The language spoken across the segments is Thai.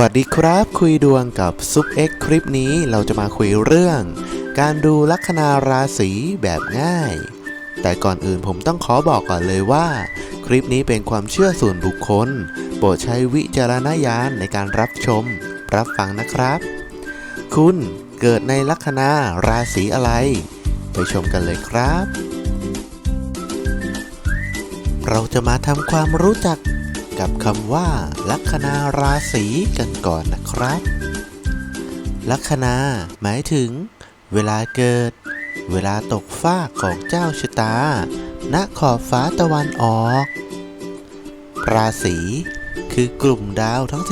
วัสดีครับคุยดวงกับซุปเอ็กคลิปนี้เราจะมาคุยเรื่อง การดูลัคนาราศีแบบง่าย แต่ก่อนอื่นผมต้องขอบอกก่อนเลยว่า คลิปนี้เป็นความเชื่อส่วนบุคคล โปรดใช้วิจารณญาณในการรับชม รับฟังนะครับ คุณเกิดในลัคนาราศีอะไร ไปชมกันเลยครับ เราจะมาทำความรู้จัก กับคำว่า ลัคนาราศีกันก่อนนะครับ ลัคนาหมายถึง เวลาเกิด เวลาตกฟ้าของเจ้าชะตา ณขอบฟ้าตะวันออก ราศีคือกลุ่มดาวทั้ง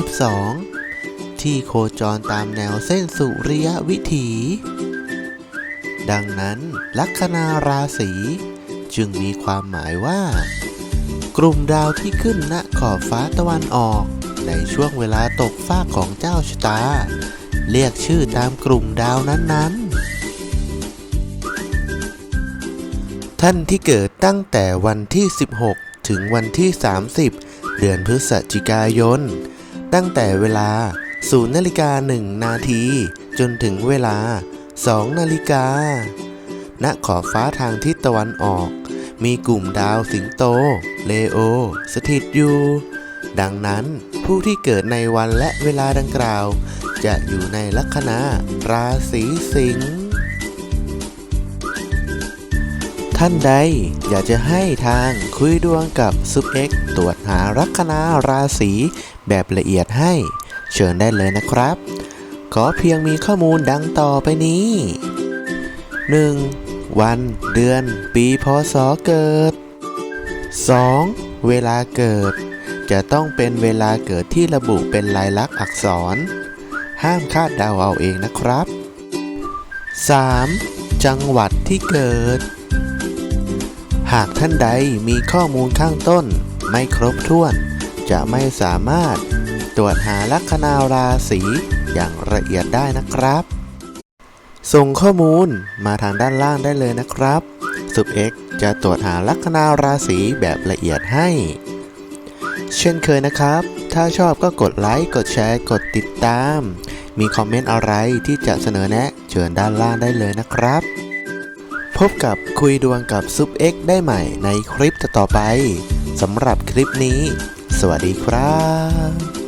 12 ที่โคจรตามแนวเส้นสุริยวิถี ดังนั้น ลัคนาราศีจึงมีความหมายว่า กลุ่มดาวที่ขึ้นณขอบฟ้าตะวันออก ในช่วงเวลาตกฟ้าของเจ้าชะตา เรียกชื่อตามกลุ่มดาวนั้นๆ ท่านที่เกิดตั้งแต่วันที่ 16 ถึงวันที่ 30 เดือนพฤศจิกายน ตั้งแต่เวลา 0นาฬิกา1นาที จนถึงเวลา 2นาฬิกาณขอบฟ้าทางทิศตะวันออก มีกลุ่มดาวสิงโต เลโอ สถิตอยู่ ดังนั้นผู้ที่เกิดในวันและเวลาดังกล่าว จะอยู่ในลัคนาราศีสิงห์ท่านใดอยากจะให้ทางคุยดวงกับซุปเอ็กตรวจหาลัคนาราศีแบบละเอียดให้ เชิญได้เลยนะครับ ขอเพียงมีข้อมูลดังต่อไปนี้ 1. วัน เดือน ปีพศเกิด 2. เวลาเกิด จะต้องเป็นเวลาเกิดที่ระบุเป็นลายลักษณ์อักษร ห้ามคาดเดาเอาเองนะครับ 3. จังหวัดที่เกิด หากท่านใดมีข้อมูลข้างต้น ไม่ครบถ้วน จะไม่สามารถตรวจหาลัคนาราศีอย่างละเอียดได้นะครับ ส่งข้อมูลมาทางด้านล่างได้เลยนะครับสุบ X จะตรวจหาลัคนาราศีแบบละเอียดให้ เช่นเคยนะครับ ถ้าชอบก็กดไลค์ กดแชร์ กดติดตาม มีคอมเมนต์อะไรที่จะเสนอแนะเชิญด้านล่างได้เลยนะครับ พบกับคุยดวงกับซุป X ได้ใหม่ในคลิปต่อไปสำหรับคลิปนี้ สวัสดีครับ